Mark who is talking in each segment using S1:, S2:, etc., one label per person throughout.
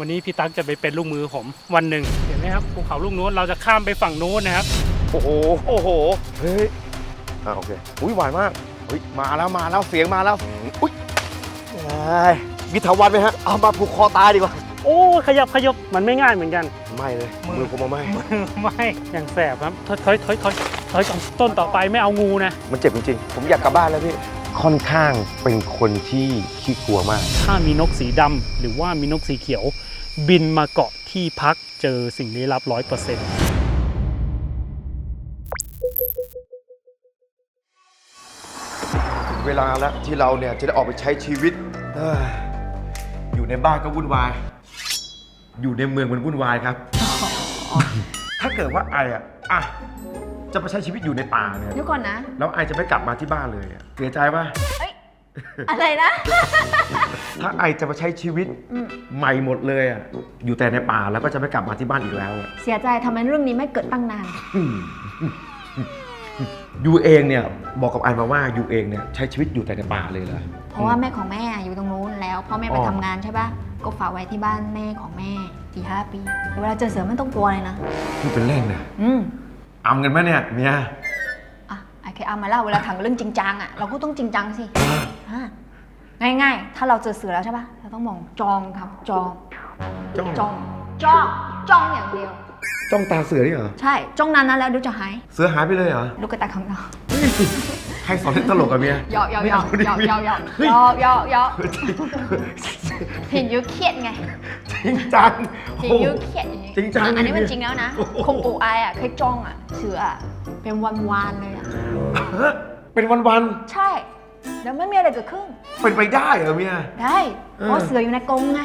S1: วันนี้พี่ตั๊กจะไปเป็นลูกมือผมวันหนึ่งเห็นไหมครับภูเขาลูกนู้นเราจะข้ามไปฝั่งนู้นนะครับ
S2: โอ้โห โอ้โห เฮ้ย อ่าโอเค อุ้ยหวานมากอุ้ยมาแล้วมาแล้วเสียงมาแล้ว อุ้ยเอ้ยมีถาวันไหมฮะ เอามาผูกคอตายดีกว่า
S1: โอ้ขยับขยับมันไม่ง่ายเหมือนกัน
S2: ไม่เลย มือผมเอาไม่
S1: ไม่อย่างแสบครับถอยถอยถอยถอยถอยของต้นต่อไปไม่เอางูนะ
S2: มันเจ็บจริงๆ ผมอยากกลับบ้านแล้วพี่ ค่อนข้างเป็นคนที่ขี้กลัวมาก
S1: ถ้ามีนกสีดำหรือว่ามีนกสีเขียว บินมาเกาะที่พักเจอสิ่งลี้ลับร้อยเปอร์เซ็นต์
S2: เวลาแล้วที่เราเนี่ยจะได้ออกไปใช้ชีวิตเอ้ยอยู่ในบ้านก็วุ่นวาย อยู่ในเมืองมันวุ่นวายครับ ถ้าเกิดว่าไออะอะ จะไปใช้ชีวิตอยู่ในป่าเนี่ย
S3: เดี๋ยวก่อนนะ
S2: แล้วไอจะไม่กลับมาที่บ้านเลยอะเสียใจป่ะ
S3: เอ้ย อะไรนะ
S2: ถ้าไอจะมาใช้ชีวิต
S3: อืม
S2: ใหม่หมดเลยอะอยู่แต่ในป่าแล้วก็จะไม่กลับมาที่บ้านอีกแล้วอะ
S3: เสียใจทำไมเรื่องนี้ไม่เกิดตั้งนาน
S2: ยูเองเนี่ยบอกกับไอมาว่ายูเองเนี่ยใช้ชีวิตอยู่แต่ในป่าเลยเหรอ
S3: เพราะว่าแม่ของแม่อยู่ตรงนู้นแล้วพ่อแม่ไป
S2: อ๋อ
S3: ทำงานใช่ปะก็ฝากไว้ที่บ้านแม่ของแม่สี่ห้าปี เวลาเจอเสือไม่ต้องกลัวเลยนะ
S2: พูดเป็นเล่นนะ
S3: อืม
S2: อำกันไหมเนี่ยเมีย
S3: อะไอเคเอามาเล่าเวลาถามเรื่องจริงจังอะเราก็ต้องจริงจังสิอะง่ายๆ ถ้าเราเจอเสือแล้วใช่ปะเราต้องมองจองครับจอง
S2: จ้อง
S3: จองจ้องจ้องอย่างเดียว
S2: จ้องตาเสือนี่เหรอ
S3: ใช่ จ้องนานนั้นแล้วเดูจะหาย
S2: เสือหายไปเลยเหรอ
S3: ลูกกระตายของเรา
S2: ใครสอนเล่นตลกกับเมีย
S3: หยอกหยอก
S2: ไม่
S3: หยอก
S2: ดิ
S3: หยอก
S2: ไม่
S3: หยอกหยอก
S2: เฮ้ย
S3: หยอกหยอกหยอกเห็นยูเครียดไง
S2: จริงจัง
S3: จริง
S2: โอ้โห
S3: ยูเครียดอย่างนี้
S2: จริงจัง
S3: อันนี้มัน
S2: เนี่ย
S3: จริงแล้วนะ
S2: โอ้โห
S3: คงปู่อายอะเคยจ้องอะเสืออะเป็นวันๆเลยอะ
S2: ฮะเป็นวัน
S3: ใช่ แล้วไม่มีอะไรเกิดขึ้น
S2: ๆเป็นไปได้เหรอเมีย
S3: ได้
S2: เออ
S3: เพราะเสืออยู่ในกรงไง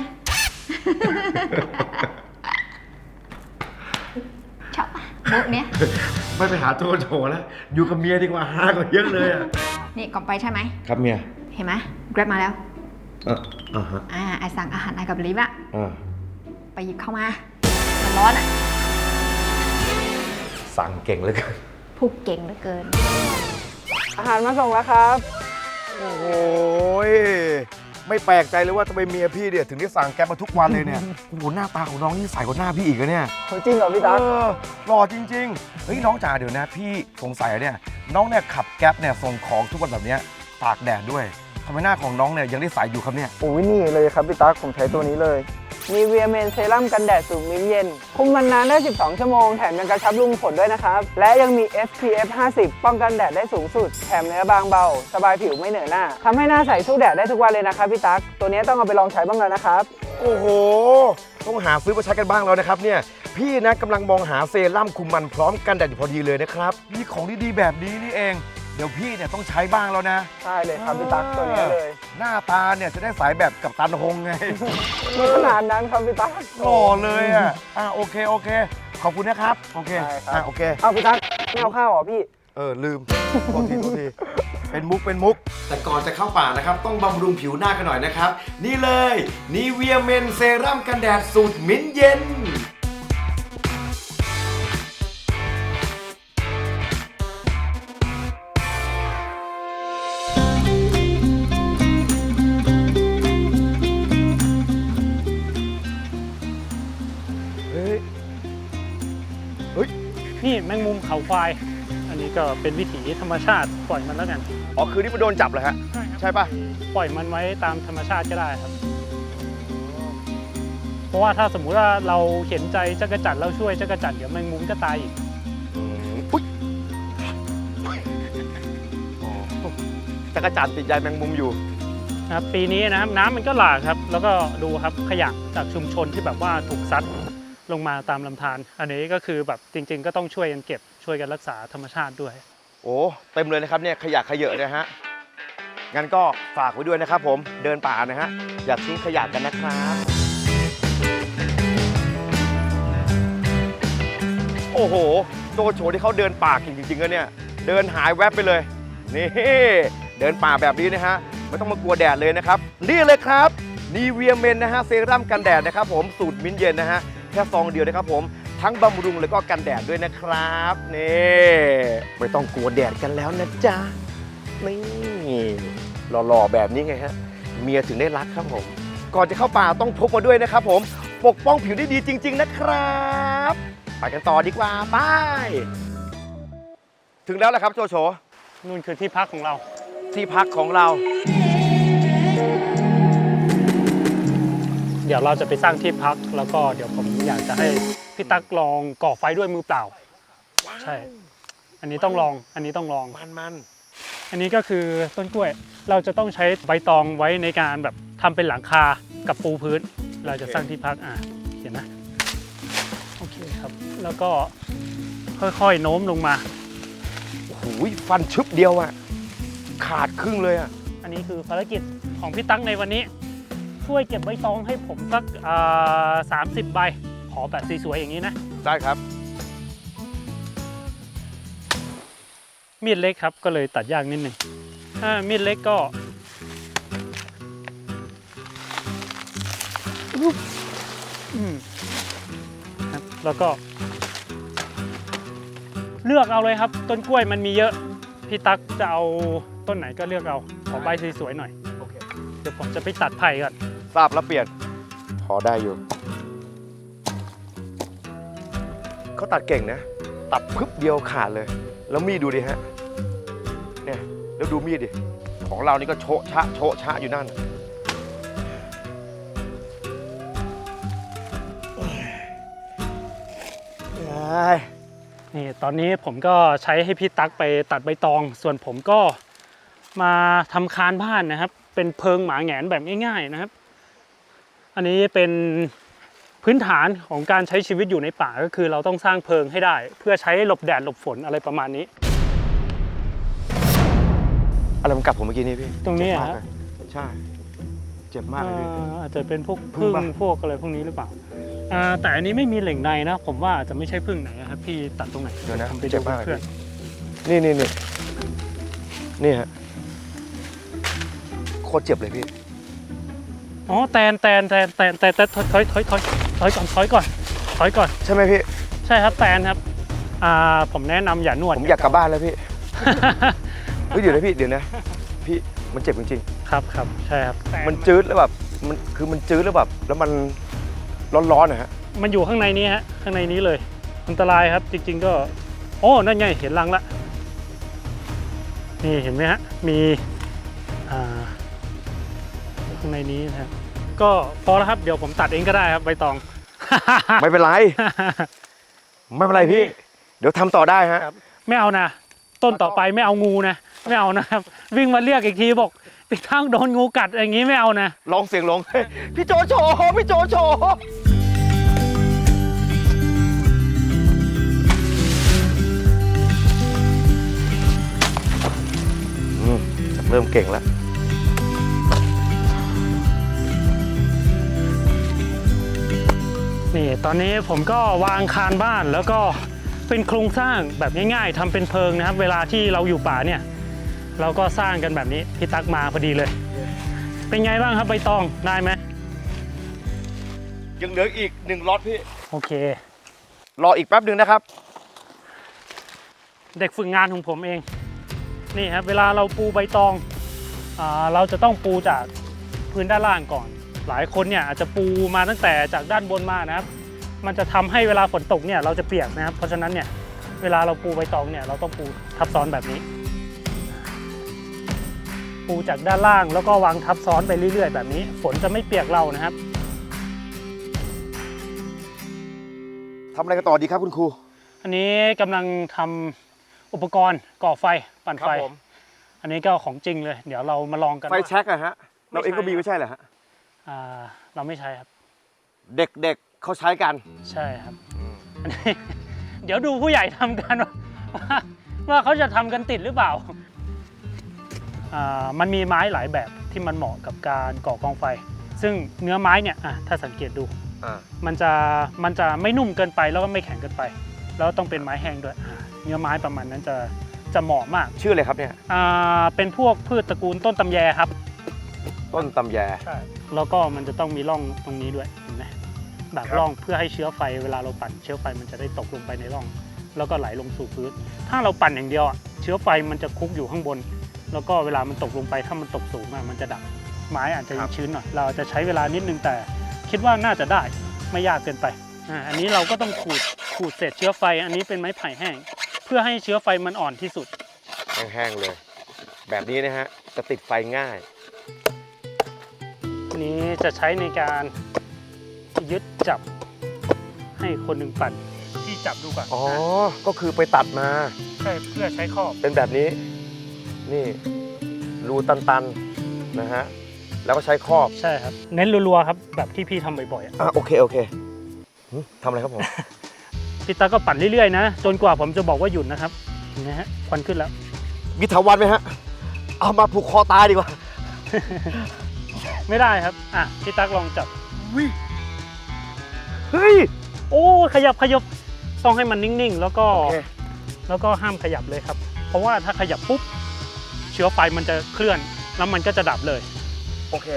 S3: ชอบปะมุกเนี้ย
S2: ไม่ไปหาโจโฉแล้วอยู่กับเมียดีกว่าหากว่าเยอะเลยอะ
S3: นี่ก่อนไปใช่ไหม
S2: ครับเมีย
S3: เห็นไหม Grab มาแล้ว
S2: เอออ่าฮะ
S3: อ่าไอสั่งอาหารไอกับลิฟต์อะ
S2: อ่า
S3: ไปหยิบเข้ามามันร้อนอะ
S2: สั่งเก่งเหลยกัน
S3: พูดเก่งเหลือเกิน
S4: อาหารมาส่งแล้วครับ
S2: โอ้โหย ไม่แปลกใจเลยว่าทำไมเมียพี่เนี่ยถึงได้สั่งแก๊ปมาทุกวันเลยเนี่ย โอ้โหหน้าตาของน้องนี่ใสกว่าหน้าพี่อีกอะเนี่ย
S4: จริงเหรอพี่ตั๊ก
S2: เออหล่อจริงๆ เฮ้ยน้องจ๋าเดี๋ยวนะพี่สงสัยอะเนี่ยน้องเนี่ยขับแก๊ปเนี่ยส่งของทุกวันแบบเนี้ยตากแดดด้วยทำไมหน้าของน้องเนี่ยยังได้ใสอยู่ครับเนี่ย
S4: โอ้ยนี่เลยครับพี่ตั๊กผมใช้ตัวนี้เลย มีเวียเมนเซรั่มกันแดดสูตรมิ้นท์เย็น คุมมันนานได้ 12 ชั่วโมง แถมยังกระชับรูขุมขนด้วยนะครับ และยังมี SPF 50 ป้องกันแดดได้สูงสุด แถมเนื้อบางเบา สบายผิวไม่เหนอะหน้าทำให้หน้าใสสู้แดดได้ทุกวันเลยนะครับพี่ตั๊กตัวนี้ต้องเอาไปลองใช้บ้างแล้วนะครับ
S2: โอ้โห ต้องหาซื้อมาใช้กันบ้างแล้วนะครับเนี่ยพี่นะกำลังมองหาเซรั่มคุมมันพร้อมกันแดดอยู่พอดีเลยนะครับมีของดีๆแบบนี้นี่เอง เดี๋ยวพี่เนี่ยต้องใช้บ้างแล้วนะ
S4: ใช่เลยครับพี่ตั๊กตัวนี้เลย
S2: หน้าตาเนี่ยจะได้สายแบบกับตันฮงไง
S4: มีขนาดนั้นครับพี่ตั๊ก
S2: หล่อเลยอะ อะโอเคโอเค ขอบคุณนะครับ โอเค
S4: ได้ครับ
S2: อะโอเค
S4: เอาพี่ตั๊กไม่เอาข้าวเหรอพี่
S2: เออลืม โทษทีโทษที เป็นมุกเป็นมุก แต่ก่อนจะเข้าป่านะครับ ต้องบำรุงผิวหน้ากันหน่อยนะครับ นี่เลยนีเวียเมนเซรั่มกันแดดสูตรมิ้นท์เย็น
S1: แมงมุมเขาควาย อันนี้ก็เป็นวิถีธรรมชาติปล่อยมันแล้วกัน
S2: อ๋อคือนี่มันโดนจับเหรอฮะ ใช่ปะ
S1: ปล่อยมันไว้ตามธรรมชาติก็ได้ครับ เพราะว่าถ้าสมมุติว่าเราเห็นใจจักรจันทร์เราช่วยจักรจันทร์เดี๋ยวแมงมุมก็ตายอีก
S2: อุ๊ยอ๋อจักรจันทร์ติดใยแมงมุมอยู่
S1: นะครับปีนี้นะครับน้ำมันก็หลากครับ แล้วก็ดูครับขยะจากชุมชนที่แบบว่าถูกซัด ลงมาตามลำธารอันนี้ก็คือแบบจริง ๆ ก็ต้องช่วยกันเก็บช่วยกันรักษาธรรมชาติด้วย
S2: โอ้เต็มเลยนะครับเนี่ยขยะขยะนะฮะงั้นก็ฝากไว้ด้วยนะครับ ผมเดินป่านะฮะอย่าทิ้งขยะกันนะครับโอ้โหโจโฉที่เขาเดินป่าเก่งจริงๆนเนี่ยเดินหายแวบไปเลยนี่เดินป่าแบบนี้นะฮะไม่ต้องมากลัวแดดเลยนะครับ นี่เลยครับนีเวียเมนนะฮะเซรั่มกันแดดนะครับผมสูตรมิ้นเย็นนะฮะ แค่ซองเดียวนะครับผมทั้งบำรุงแล้วก็กันแดดด้วยนะครับนี่ไม่ต้องกลัวแดดกันแล้วนะจ๊ะนี่หล่อๆแบบนี้ไงฮะเมียถึงได้รักครับผม ก่อนจะเข้าป่าต้องพกมาด้วยนะครับผมโฟปกป้องผิวได้ดีจริง ๆ นะครับไปกันต่อดีกว่าไปถึงแล้วแหละครับโจโฉ
S1: นู่นคือที่พักของเรา
S2: ที่พักของเรา
S1: เดี๋ยวเราจะไปสร้างที่พัก แล้วก็เดี๋ยวผมอยากจะให้พี่ตั๊กลองก่อไฟด้วยมือเปล่า ใช่ อันนี้ต้องลอง อันนี้ต้องลอง
S2: มันมัน
S1: อันนี้ก็คือต้นกล้วย เราจะต้องใช้ใบตองไว้ในการแบบทำเป็นหลังคากับปูพื้น เราจะสร้างที่พักอะเห็นไหมโอเคครับ แล้วก็ค่อยๆโน้มลงมา
S2: โอ้โหฟันชึบเดียวอะขาดครึ่งเลยอะ
S1: อันนี้คือภารกิจของพี่ตั๊กในวันนี้ ช่วยเก็บใบตองให้ผมสักสามสิบใบ ขอแบบสวยๆอย่างนี้นะ
S2: ได้ครับ
S1: มีดเล็กครับก็เลยตัดยากนิดหนึ่งถ้ามีดเล็กก็อืมครับแล้วก็ เลือกเอาเลยครับ ต้นกล้วยมันมีเยอะ พี่ตั๊กจะเอาต้นไหนก็เลือกเอา ขอใบสวยๆหน่อย
S2: โอเค
S1: เดี๋ยวผมจะไปตัดไผ่ก่อน
S2: ทราบแล้วเปลี่ยน พอได้อยู่ เขาตัดเก่งนะ ตัดพึบเดียวขาดเลย แล้วมีดดูดิฮะ เนี่ย แล้วดูมีดดิ ของเรานี่ก็โชะชะโชะชะอยู่นั่น
S1: นี่ตอนนี้ผมก็ใช้ให้พี่ตั๊กไปตัดใบตอง ส่วนผมก็มาทำคานบ้านนะครับ เป็นเพิงหมาแหงนแบบง่ายๆนะครับ อันนี้เป็นพื้นฐานของการใช้ชีวิตอยู่ในป่าก็คือเราต้องสร้างเพิงให้ได้ เพื่อใช้หลบแดดหลบฝนอะไรประมาณนี้
S2: อะไรมันกัดผมเมื่อกี้นี่พี่
S1: ตรงนี้
S2: เจ็บ
S1: อะ
S2: มาก
S1: ฮะ
S2: เลยใช่ เจ็บมากเลยพี่
S1: อ่าอาจจะเป็นพวก
S2: พึ่
S1: พึ่
S2: ง
S1: ง
S2: ปะ
S1: พวกอะไรพวกนี้หรือเปล่าอ่าแต่อันนี้ไม่มีเหล่งในนะ ผมว่าอาจจะไม่ใช่พึ่งไหนนะครับพี่ตัดตรงไหน
S2: เดี๋ยวนะ
S1: ผมไป
S2: เจ็
S1: ดู
S2: บมากเลย
S1: เพื่อน
S2: พี่นี่นี่นี่นี่ฮะโคตรเจ็บเลยพี่
S1: อ๋อแตนแตนแตนแตนแตนแตนถอยถอยถอยถอยถอยก่อนถอยก่อนถอยก่อน
S2: ใช่ไหมพี่
S1: ใช่ครับแตนครับอ่าผมแนะนำอย่านวด
S2: ผมอยากกลับบ้านแล้วพี่ เฮ้ยเดี๋ยวนะพี่เดี๋ยวนะ พี่มันเจ็บจริง
S1: ครับครับใช่ครับแต
S2: ๆมันจืดแล้วแบบมันคือมันจืดแล้วแบบแล้วมันร้อนๆนะฮะ
S1: มันอยู่ข้างในนี้ฮะข้างในนี้เลยอันตรายครับจริง ๆ ก็ โอ้นั่นไงเห็นรังละนี่เห็นไหมฮะมีอ่า ข้างในนี้นะครับก็พอแล้วครับเดี๋ยวผมตัดเองก็ได้ครับใบตอง
S2: ไม่เป็นไร ไม่เป็นไรพี่ เดี๋ยวทำต่อได้ฮะ
S1: ครับ ไม่เอานะต้นต่อไปไม่เอางูนะไม่เอานะครับ วิ่งมาเรียกอีกทีบอกติดทั้งโดนงูกัดอย่างนี้ไม่เอานะ
S2: ลองเสียงลงพี่โจโฉพี่โจโฉอืมเริ่มเก่งแล้ว
S1: นี่ตอนนี้ผมก็วางคานบ้านแล้วก็เป็นโครงสร้างแบบง่ายๆทำเป็นเพิงนะครับ เวลาที่เราอยู่ป่าเนี่ย เราก็สร้างกันแบบนี้พี่ตักมาพอดีเลย เป็นไงบ้างครับใบตองได้ไหม
S2: ยังเหลืออีกหนึ่งล็อตพี่
S1: โอเค
S2: รออีกแป๊บหนึ่งนะครับ
S1: เด็กฝึกงานของผมเอง นี่ครับเวลาเราปูใบตองอาเราจะต้องปูจากพื้นด้านล่างก่อน หลายคนเนี่ยอาจจะปูมาตั้งแต่จากด้านบนมานะครับ มันจะทำให้เวลาฝนตกเนี่ยเราจะเปียกนะครับ เพราะฉะนั้นเนี่ยเวลาเราปูใบตองเนี่ยเราต้องปูทับซ้อนแบบนี้ ปูจากด้านล่างแล้วก็วางทับซ้อนไปเรื่อย ๆ แบบนี้ ฝนจะไม่เปียกเรานะครับ
S2: ทำอะไรกันต่อดีครับคุณครู
S1: อันนี้กำลังทำอุปกรณ์ก่อไฟปั่นไฟ อันนี้ก็ของจริงเลย เดี๋ยวเรามาลองกัน
S2: ไฟแช็กอะฮะ เราเองก็มีไม่ใช่เหรอฮะ
S1: อ่าเราไม่ใช้ครับ
S2: เด็กๆเขาใช้กัน
S1: ใช่ครับ อันนี้ เดี๋ยวดูผู้ใหญ่ทำกันว่าว่าว่าเขาจะทำกันติดหรือเปล่าอ่า มันมีไม้หลายแบบที่มันเหมาะกับการก่อกองไฟ ซึ่งเนื้อไม้เนี่ยอะถ้าสังเกตดู
S2: อ่า
S1: มันจะมันจะไม่นุ่มเกินไปแล้วก็ไม่แข็งเกินไป แล้วต้องเป็นไม้แห้งด้วยอ่าเนื้อไม้ประมาณนั้นจะจะเหมาะมาก
S2: ชื่ออะไรครับเนี่ย
S1: อ่าเป็นพวกพืชตระกูลต้นตำแยครับ
S2: ต้นตำแย
S1: ใช่แล้วก็มันจะต้องมีร่องตรงนี้ด้วยเห็นไหมแบบ
S2: ครับ
S1: ร่องเพื่อให้เชื้อไฟเวลาเราปั่นเชื้อไฟมันจะได้ตกลงไปในร่อง แล้วก็ไหลลงสู่พื้น ถ้าเราปั่นอย่างเดียวอะเชื้อไฟมันจะคุกอยู่ข้างบน แล้วก็เวลามันตกลงไปถ้ามันตกสูงมากมันจะดับไม้อาจจะยังชื้นหน่อยเราจะใช้เวลานิดนึงแต่ คิดว่าน่าจะได้ไม่ยากเกินไปอ่าอันนี้เราก็ต้องขูดขูดเศษเชื้อไฟ อันนี้เป็นไม้ไผ่แห้ง เพื่อให้เชื้อไฟมันอ่อนที่สุด
S2: แห้งๆเลย แบบนี้นะฮะ จะติดไฟง่าย
S1: อั นนี้จะใช้ในการยึดจับให้คนหนึ่งปั่นที่จับดูก่อน
S2: อ๋อะก็คือไปตัดมา
S1: ใช่เพื่อใช้ครอบ
S2: เป็นแบบนี้ นี่รูตันๆนะฮะ แล้วก็ใช้ครอบ
S1: ใช่ครับ เน้นรัวๆครับ แบบที่พี่ทำบ่อยๆอะ
S2: อะโอเค โอเคหึทำอะไรครับผม
S1: พี่ตาก็ปั่นเรื่อยๆนะ จนกว่าผมจะบอกว่าหยุดนะครับเห็นะฮะควันขึ้นแล้ว
S2: วิทาวันไหมฮะ เอามาผูกคอตายดีกว่า
S1: ไม่ได้ครับ อะพี่ตั๊กลองจับ
S2: เฮ้ย
S1: โอ้ขยับขยับต้องให้มันนิ่งๆ แล้วก็
S2: โอเค
S1: แล้วก็ห้ามขยับเลยครับ เพราะว่าถ้าขยับปุ๊บ เชื้อไฟมันจะเคลื่อน แล้วมันก็จะดับเลย
S2: โอเค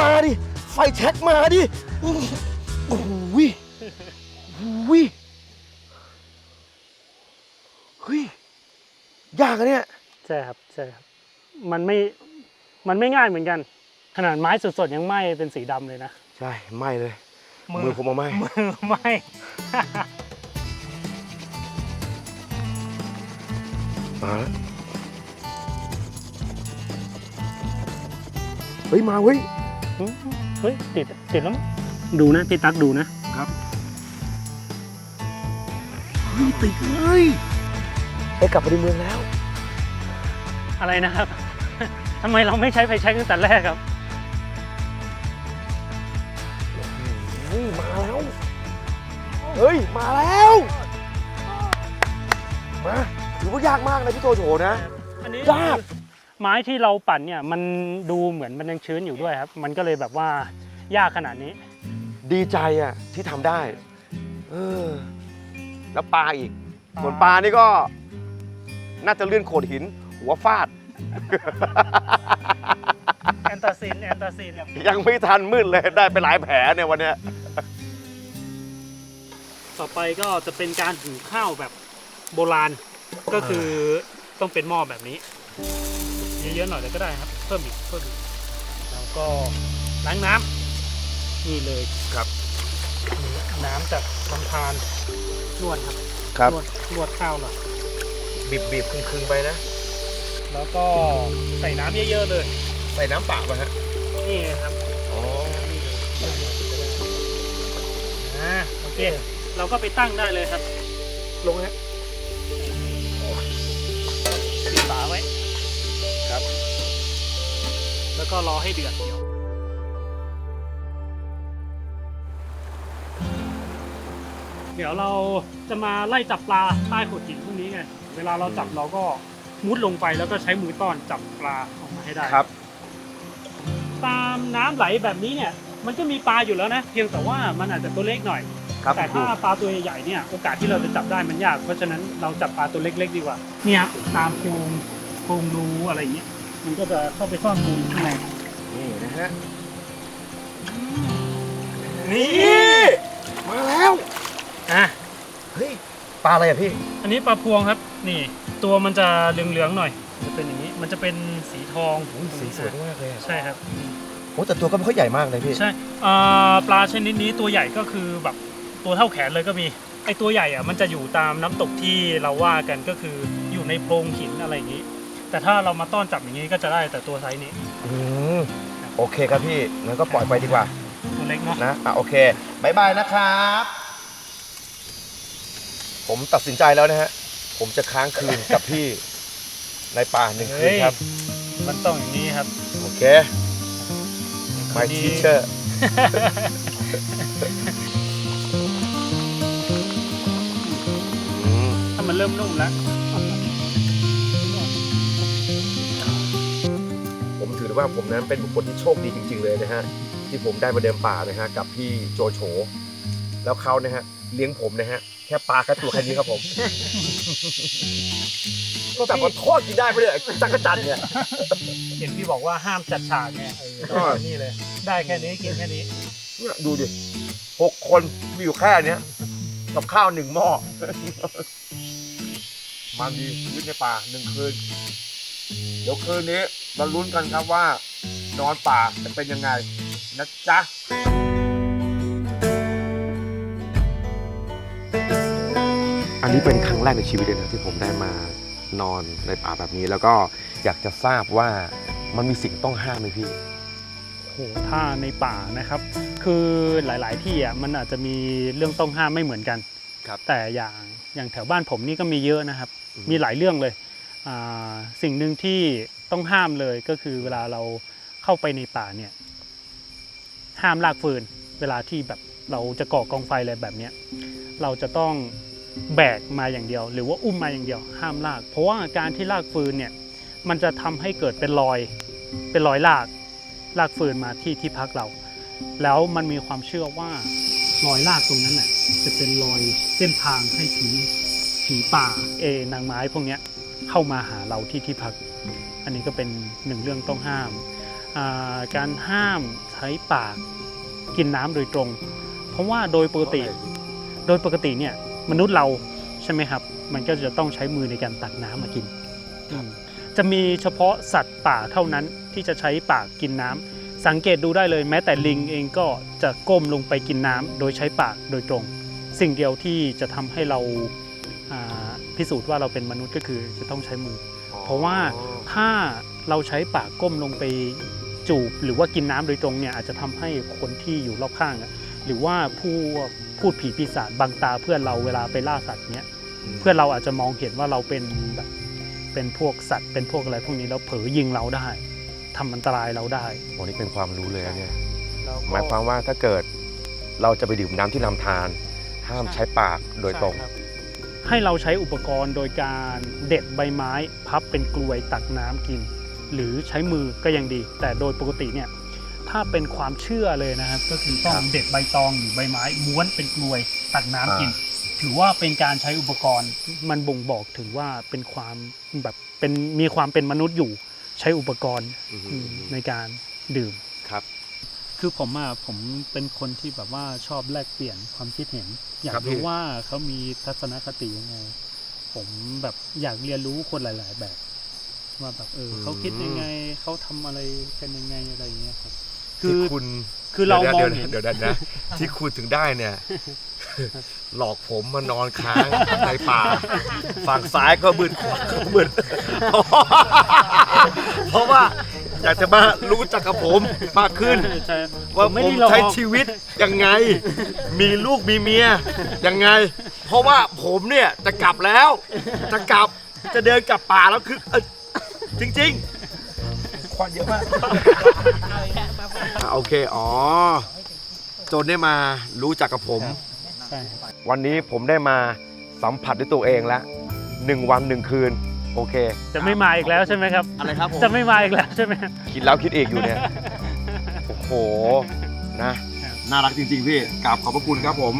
S2: มาดิ ไฟแช็กมาดิโอ้โหโอ้โหโอ้โหเฮ้ย ยากอะเนี่ย
S1: ใช่ครับ ใช่ครับ มันไม่มันไม่ง่ายเหมือนกัน ขนาดไม้สดๆยังไหม้เป็นสีดำเลยนะ
S2: ใช่ไม่เลย มือผมเอาไม่
S1: มือไหม้
S2: มาแล้วเฮ้ยมาเว้ย
S1: เฮ้ยติดติดแล้วมั้งดูนะพี่ตั๊กดูนะ
S2: เฮ้ยติดเลยไปกลับไปในเมืองแล้ว
S1: อะไรนะครับ ทำไมเราไม่ใช้ไฟแช็กตั้งแต่แรกครับ
S2: เฮ้ยมาแล้ว เฮ้ย มาแล้ว มาถือว่ายากมากนะพี่โจโฉนะ
S1: อันนี้
S2: ยาก
S1: ไม้ที่เราปั่นเนี่ยมันดูเหมือนมันยังชื้นอยู่ด้วยครับ มันก็เลยแบบว่ายากขนาดนี้
S2: ดีใจอะที่ทำได้ เออ แล้วปลาอีก ส่วนปลานี่ก็ น่าจะเลื่อนโขดหิน หัวฟาด
S1: แอนตาซินแอนตาซิน
S2: ยังไม่ทันมืดเลยได้ไปหลายแผลเนี่ยวันเนี้ย
S1: ต่อไปก็จะเป็นการหุงข้าวแบบโบราณ ก็คือต้องเป็นหม้อแบบนี้ เยอะๆหน่อยเลยก็ได้ครับ เพิ่มอีกเพิ่มอีกแล้วก็ล้างน้ำนี่เลย
S2: ครับ
S1: นี่น้ำจากลำธารนวดครับ
S2: ครับ
S1: นวดนวดข้าวหน่อย
S2: บีบบีบคึงๆไปนะ
S1: แล้วก็ใส่น้ำเยอะๆเลย
S2: ใส่น้ำเปล่าป่ะฮะ
S1: นี่ครับ
S2: อ๋อ
S1: อ่าโอเค เราก็ไปตั้งได้เลยครับ
S2: ลงฮะ
S1: ปิดฝาไว้
S2: ครับ
S1: แล้วก็รอให้เดือดเดี๋ยวเดี๋ยวเราจะมาไล่จับปลาใต้โขดหินพวกนี้ไง เวลาเราจับเราก็ มุดลงไปแล้วก็ใช้มือต้อนจับปลาออกมาให้ได้
S2: ครับ
S1: ตามน้ำไหลแบบนี้เนี่ย มันก็มีปลาอยู่แล้วนะ เพียงแต่ว่ามันอาจจะตัวเล็กหน่อย
S2: ครับ
S1: แต่ถ้าปลาตัวใหญ่ๆเนี่ยโอกาสที่เราจะจับได้มันยาก เพราะฉะนั้นเราจับปลาตัวเล็กๆดีกว่า เนี่ยตามโพรงโพรงรูอะไรอย่างเงี้ยมันก็จะเข้าไปซ่อนรูข้างใน
S2: นี่นะฮะ
S1: นี่
S2: มาแล้ว
S1: อะ
S2: เฮ้ย ปลาอะไรอะพี่
S1: อันนี้ปลาพวงครับ นี่ ตัวมันจะเหลืองๆหน่อย จะเป็นอย่างนี้ มันจะเป็นสีทอง
S2: สีสวยมากเลยอะ
S1: ใช่ครับ
S2: โอ้แต่ตัวก็ไม่ค่อยใหญ่มากเลยพี่
S1: ใช่อ่าปลาชนิดนี้ตัวใหญ่ก็คือแบบตัวเท่าแขนเลยก็มี ไอตัวใหญ่อะมันจะอยู่ตามน้ำตกที่เราว่ากันก็คืออยู่ในโพรงหินอะไรอย่างนี้ แต่ถ้าเรามาต้อนจับอย่างนี้ก็จะได้แต่ตัวไซส์นี้
S2: อืมโอเคครับพี่งั้นก็ปล่อยไปดีกว่า
S1: ตัวเล็กเนาะ
S2: นะอะโอเคบายบายนะครับ ผมตัดสินใจแล้วนะฮะ ผมจะค้างคืนกับพี่ในป่าหนึ่งคืนครับ
S1: มันต้องอย่างนี้ครับ
S2: โอเค my teacher อืม
S1: ถ้ามันเริ่มนุ่มแล้ว
S2: ผมถือว่าผมนั้นเป็นบุคคลที่โชคดีจริง ๆ เลยนะฮะ ที่ผมได้มาเดินป่านะฮะกับพี่โจโฉแล้วเขานะฮะ เลี้ยงผมนะฮะ แค่ปลาแค่ตัวแค่นี้ครับผมก็แต่ขอโทษกินได้ปะเนี่ยจักรจันทร์เนี่ย
S1: เห็นพี่บอกว่าห้ามจัดฉากไงเออ
S2: ก็
S1: นี่เลย ได้แค่นี้กินแค่นี้
S2: เนี่ยดูดิหกคนมีอยู่แค่เนี้ยกับข้าวหนึ่งหม้อ มันดีชีวิตในป่าหนึ่งคืน เดี๋ยวคืนนี้เราลุ้นกันครับว่า นอนป่าจะเป็นยังไง นะจ๊ะ อันนี้เป็นครั้งแรกในชีวิตเลยนะที่ผมได้มานอนในป่าแบบนี้ แล้วก็อยากจะทราบว่ามันมีสิ่งต้องห้ามไหมพี่
S1: โหถ้าในป่านะครับ คือหลาย ๆ ที่อะมันอาจจะมีเรื่องต้องห้ามไม่เหมือนกัน
S2: ครับ
S1: แต่อย่างอย่างแถวบ้านผมนี่ก็มีเยอะนะครับ
S2: อืม
S1: มีหลายเรื่องเลยอ่าสิ่งหนึ่งที่ต้องห้ามเลยก็คือเวลาเราเข้าไปในป่าเนี่ย ห้ามลากฟืน เวลาที่แบบเราจะก่อกองไฟอะไรแบบเนี้ยเราจะต้อง แบกมาอย่างเดียว หรือว่าอุ้มมาอย่างเดียว ห้ามลาก เพราะว่าการที่ลากฟืนเนี่ยมันจะทำให้เกิดเป็นรอยเป็นรอยลากลากฟืนมาที่ที่พักเรา แล้วมันมีความเชื่อว่ารอยลากตรงนั้นน่ะจะเป็นรอยเส้นทางให้ผีผีป่าเอนางไม้พวกเนี้ยเข้ามาหาเราที่ที่พัก อันนี้ก็เป็นหนึ่งเรื่องต้องห้ามอ่าการห้ามใช้ปากกินน้ำโดยตรง เพราะว่าโดยปกติ โดยปกติเนี่ย มนุษย์เราใช่ไหมครับ มันก็จะต้องใช้มือในการตักน้ำมากินอืมจะมีเฉพาะสัตว์ป่าเท่านั้นที่จะใช้ปากกินน้ำสังเกตดูได้เลยแม้แต่ลิงเองก็จะก้มลงไปกินน้ำโดยใช้ปากโดยตรง สิ่งเดียวที่จะทำให้เราอ่าพิสูจน์ว่าเราเป็นมนุษย์ก็คือจะต้องใช้มือ เพราะว่าถ้าเราใช้ปากก้มลงไปจูบ หรือว่ากินน้ำโดยตรงเนี่ยอาจจะทำให้คนที่อยู่รอบข้างอะหรือว่าผู้ พูดผีปีศาจบังตาเพื่อนเราเวลาไปล่าสัตว์เนี้ยเพื่อนเราอาจจะมองเห็นว่าเราเป็นแบบเป็นพวกสัตว์เป็นพวกอะไรพวกนี้แล้วเผลอยิงเราได้ทำอันตรายเราได้
S2: โอ้นี่เป็นความรู้เลยนะเนี่ย
S1: แล้วก็
S2: หมายความว่าถ้าเกิดเราจะไปดื่มน้ำที่ลำธารห้ามใช้ปากโดยตรง
S1: ใช่คบให้เราใช้อุปกรณ์โดยการเด็ดใบไม้ พับเป็นกลวยตักน้ำกิน หรือใช้มือก็ยังดี แต่โดยปกติเนี่ย ถ้าเป็นความเชื่อเลยนะครับ ก็คือต้องเด็ดใบตองหรือใบไม้ม้วนเป็นกลวยตักน้ำกิน ถือว่าเป็นการใช้อุปกรณ์ มันบ่งบอกถึงว่าเป็นความแบบเป็นมีความเป็นมนุษย์อยู่ ใช้อุปกรณ์
S2: อืม
S1: อืมในการดื่ม
S2: ครับ
S1: คือผมอะผมเป็นคนที่แบบว่าชอบแลกเปลี่ยนความคิดเห็น อยา
S2: ครั
S1: ก
S2: บพี่
S1: รู้ว่าเขามีทัศนคติยังไง ผมแบบอยากเรียนรู้คนหลาย ๆ แบบว่าแบบเออเขาคิดยังไงเขาทำอะไรกันยังไงอะไรอย่างเงี้ยครับ คื
S2: ที่
S1: อ
S2: คุณ
S1: คือเรามอง
S2: ดี๋ยว
S1: เห็น
S2: เดี๋ยวเดี๋ยวนะที่คุณถึงได้เนี่ย หลอกผมมานอนค้างในป่า ฝั่งซ้ายก็มืดขวาก็มืดเพราะว่าอยากจะมารู้จักกับผมมากขึ้น
S1: ใช่
S2: ว่า
S1: ไม่
S2: ผม
S1: ได้หลอก
S2: ใช้ชีวิตยังไง มีลูกมีเมียยังไง เพราะว่าผมเนี่ยจะกลับแล้ว จะกลับจะเดินกลับป่าแล้วคือเอ้ยจริง ๆ ควันเยอะมาก อะโอเค อ๋อ จนได้มารู้จักกับผม
S1: ใช่
S2: วันนี้ผมได้มาสัมผัสด้วยตัวเองแล้วหนึ่งวันหนึ่งคืน โอเค
S1: จะไม่มาอีกแล้วใช่ไหมครับ
S2: อะไรครับผม
S1: จะไม่มาอีกแล้วใช่ไหม
S2: คิดแล้วคิดอีกอยู่เนี่ย โอ้โห นะ น่ารักจริง ๆ พี่กราบขอบพระคุณครับผม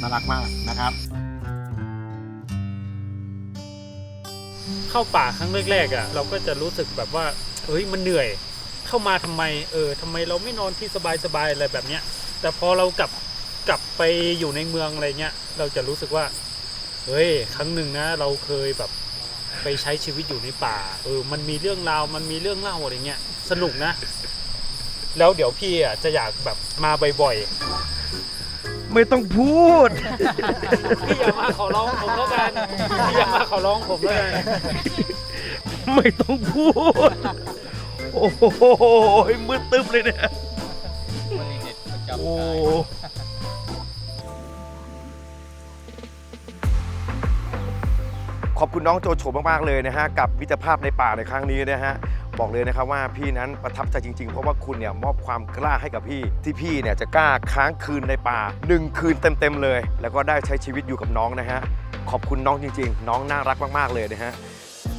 S2: น่ารักมากนะครับ
S1: เข้าป่าครั้งแรกๆอะเราก็จะรู้สึกแบบว่า เฮ้ยมันเหนื่อย เข้ามาทำไม เออทำไมเราไม่นอนที่สบายๆอะไรแบบเนี้ย แต่พอเรากลับกลับไปอยู่ในเมืองอะไรเงี้ย เราจะรู้สึกว่า เฮ้ย ครั้งหนึ่งนะ เราเคยแบบไปใช้ชีวิตอยู่ในป่า เออ มันมีเรื่องราว มันมีเรื่องเล่าอะไรเงี้ย สนุกนะ แล้วเดี๋ยวพี่อะจะอยากแบบมาบ่อย
S2: ไม่ต้องพูด
S1: ๆ พี่อย่ามาขอร้องผมแล้วกันพี่อย่ามาขอร้องผมแล้วกัน
S2: ไม่ต้องพูด โอ้โหมืดตึ๊บเลยเนี่ยโอ้ขอบคุณน้องโจโฉมาก ๆ เลยนะฮะ กับมิตรภาพในป่าในครั้งนี้นะฮะ บอกเลยนะครับว่าพี่นั้นประทับใจจริง ๆ เพราะว่าคุณเนี่ยมอบความกล้าให้กับพี่ ที่พี่เนี่ยจะกล้าค้างคืนในป่าหนึ่งคืนเต็ม ๆ เลย แล้วก็ได้ใช้ชีวิตอยู่กับน้องนะฮะ ขอบคุณน้องจริง ๆ น้องน่ารักมาก ๆ เลยนะฮะ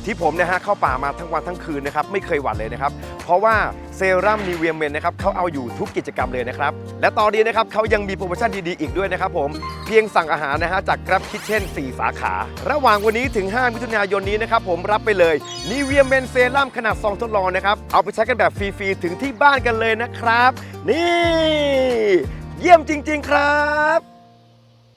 S2: ที่ผมนะฮะเข้าป่ามาทั้งวันทั้งคืนนะครับไม่เคยหวั่นเลยนะครับ เพราะว่าเซรั่มนิเวียเมนนะครับเขาเอาอยู่ทุกกิจกรรมเลยนะครับ และตอนนี้นะครับเขายังมีโปรโมชั่นดีๆอีกด้วยนะครับผมเพียงสั่งอาหารนะฮะจาก Grab Kitchen 4 สาขา ระหว่างวันนี้ถึง 5 มิถุนายนนี้นะครับผมรับไปเลยนิเวียเมนเซรั่มขนาดซองทดลองนะครับเอาไปใช้กันแบบฟรีๆถึงที่บ้านกันเลยนะครับ นี่ เยี่ยมจริง ๆ ครับ